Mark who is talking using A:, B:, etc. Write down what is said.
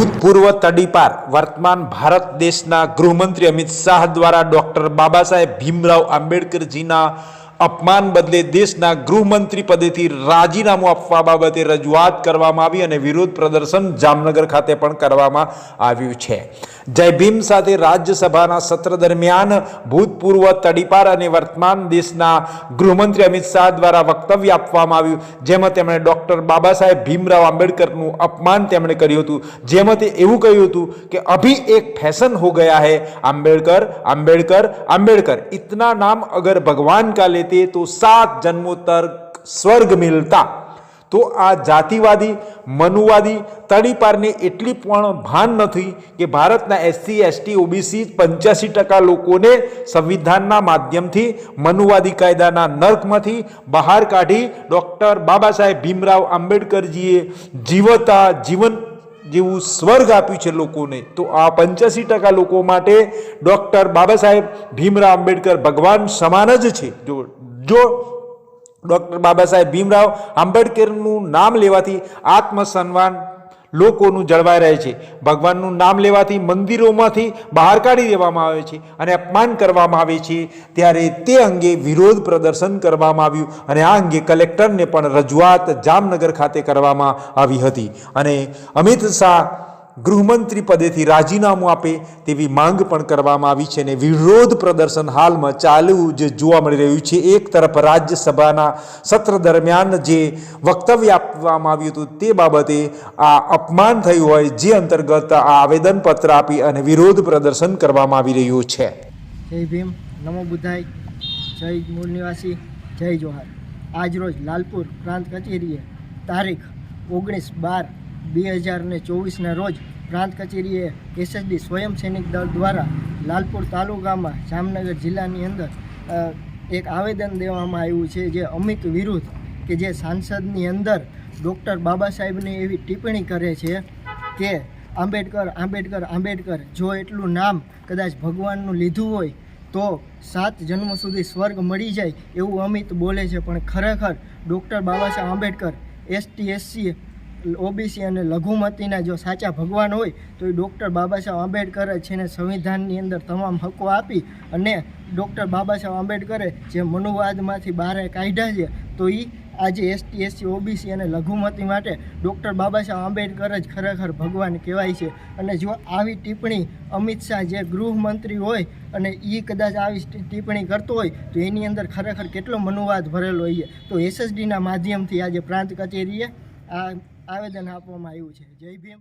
A: ભૂતપૂર્વ તડીપાર વર્તમાન ભારત દેશના ગૃહમંત્રી અમિત શાહ દ્વારા ડૉક્ટર બાબા સાહેબ ભીમરાવ આંબેડકરજીના અપમાન બદલે દેશના ગૃહમંત્રી પદેથી રાજીનામું આપવા બાબતે રજૂઆત કરવામાં આવી અને વિરોધ પ્રદર્શન જામનગર ખાતે પણ કરવામાં આવ્યું છે. જય ભીમ સાથે રાજ્યસભાના સત્ર દરમિયાન ભૂતપૂર્વ તડીપાર અને વર્તમાન દેશના ગૃહમંત્રી અમિત શાહ દ્વારા વક્તવ્ય આપવામાં આવ્યું, જેમાં તેમણે ડૉક્ટર બાબા સાહેબ ભીમરાવ આંબેડકરનું અપમાન તેમણે કર્યું હતું, જેમાં તે એવું કહ્યું હતું કે, અભી એક ફેશન હો ગયા હૈ, આંબેડકર આંબેડકર આંબેડકર, ઇતના નામ અગર ભગવાન કા લેતે તે તો સાત જન્મોત્તર સ્વર્ગ મિલતા. તો આ જાતિવાદી, મનુવાદી, તડીપારને એટલી પણ ભાન નથી કે ભારતના એસસી, એસટી, ઓબીસી પંચ્યાસી ટકા લોકોને સંવિધાનના માધ્યમથી મનુવાદી કાયદાના નર્કમાંથી બહાર કાઢી ડૉક્ટર બાબા સાહેબ ભીમરાવ આંબેડકરજીએ જીવતા જીવન જેવું સ્વર્ગ આપ્યું છે લોકોને. તો આ પંચ્યાસી ટકા લોકો માટે ડૉક્ટર બાબા સાહેબ ભીમરાવ આંબેડકર ભગવાન સમાન જ છે. જો જો ડૉક્ટર બાબા સાહેબ ભીમરાવ આંબેડકરનું નામ લેવાથી આત્મસન્માન લોકોનું જળવાઈ રહે છે. ભગવાનનું નામ લેવાથી મંદિરોમાંથી બહાર કાઢી દેવામાં આવે છે અને અપમાન કરવામાં આવે છે. ત્યારે તે અંગે વિરોધ પ્રદર્શન કરવામાં આવ્યું અને આ અંગે કલેક્ટરને પણ રજૂઆત જામનગર ખાતે કરવામાં આવી હતી. અને અમિત શાહ ગૃહમંત્રી પદેથી રાજીનામું આપે તેવી માંગ પણ કરવામાં આવી છે અને વિરોધ પ્રદર્શન હાલમાં ચાલુ જે જોવા મળી રહ્યું છે. એક તરફ રાજ્યસભાના સત્ર દરમિયાન જે વક્તવ્ય આપવામાં આવ્યું હતું તે બાબતે આ અપમાન થયું હોય જે અંતર્ગત આ આવેદનપત્ર આપી અને વિરોધ પ્રદર્શન કરવામાં આવી રહ્યું છે.
B: જય ભીમ. નમો બુદ્ધાય. જય મૂળ નિવાસી. જય જોહાર. આજરોજ લાલપુર પ્રાંત કચેરીએ તારીખ ઓગણીસ બાર બે હજાર ને ચોવીસના રોજ પ્રાંત કચેરીએ એસએસડી સ્વયં સૈનિક દળ દ્વારા લાલપુર તાલુકામાં જામનગર જિલ્લાની અંદર એક આવેદન દેવામાં આવ્યું છે જે અમિત વિરુદ્ધ કે જે સાંસદની અંદર ડૉક્ટર બાબા સાહેબની એવી ટિપ્પણી કરે છે કે આંબેડકર આંબેડકર આંબેડકર, જો એટલું નામ કદાચ ભગવાનનું લીધું હોય તો સાત જન્મ સુધી સ્વર્ગ મળી જાય એવું અમિત બોલે છે. પણ ખરેખર doctor Baba Saheb Ambedkar, ST, SC OBC અને લઘુમતીના જો સાચા ભગવાન હોય, તો એ ડૉક્ટર બાબા સાહેબ આંબેડકર છે ને સંવિધાનની અંદર તમામ હકો આપી અને ડૉક્ટર બાબા સાહેબ આંબેડકરે જે મનુવાદમાંથી બહાર કાઢ્યા છે, તો એ આજે એસટી એસસી ઓબીસી અને લઘુમતી માટે ડૉક્ટર બાબા સાહેબ આંબેડકર જ ખરેખર ભગવાન કહેવાય છે. અને જો આવી ટિપ્પણી અમિત શાહ જે ગૃહમંત્રી હોય અને એ કદાચ આવી ટિપ્પણી કરતો હોય, તો એની અંદર ખરેખર કેટલો મનુવાદ ભરેલો હોય તો એસએસડીના માધ્યમથી આજે પ્રાંત કચેરીએ આ આવેદન આપવામાં આવ્યું છે. જય ભીમ.